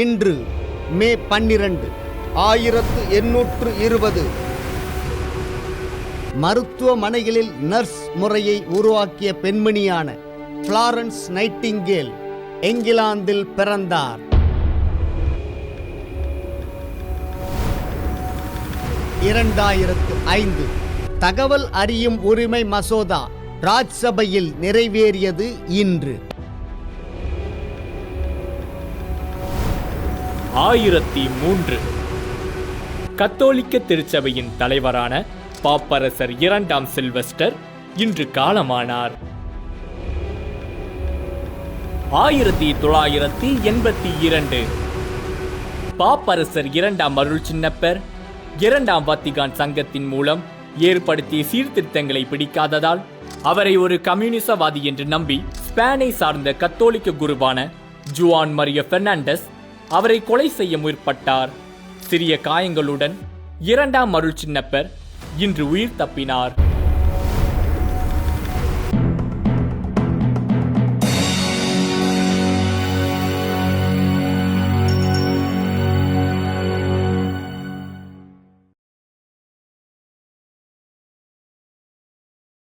இன்று மே பன்னிரண்டு ஆயிரத்து எண்ணூற்று இருபது. மருத்துவமனைகளில் நர்ஸ் முறையை உருவாக்கிய பெண்மணியான ஃப்ளாரன்ஸ் நைட்டிங்கேல் இங்கிலாந்தில் பிறந்தார். இரண்டாயிரத்து ஐந்து தகவல் அறியும் உரிமை மசோதா ராஜ்சபையில் நிறைவேறியது இன்று. ஆயிரத்தி மூன்று. கத்தோலிக்க திருச்சபையின் தலைவரான பாப்பரசர் இரண்டாம் சில்வெஸ்டர் இன்று காலமானார். ஆயிரத்தி தொள்ளாயிரத்தி எண்பத்தி இரண்டு. பாப்பரசர் இரண்டாம் அருள் சின்னப்பர் இரண்டாம் வத்திகான் சங்கத்தின் மூலம் ஏற்படுத்திய சீர்திருத்தங்களை பிடிக்காததால் அவரை ஒரு கம்யூனிசவாதி என்று நம்பி ஸ்பேனை சார்ந்த கத்தோலிக்க குருவான ஜுவான் மரிய பெர்னாண்டஸ் அவரை கொலை செய்ய முற்பட்டார். சிறிய காயங்களுடன் இரண்டாம் அருள் சின்னப்பர் இன்று உயிர் தப்பினார்.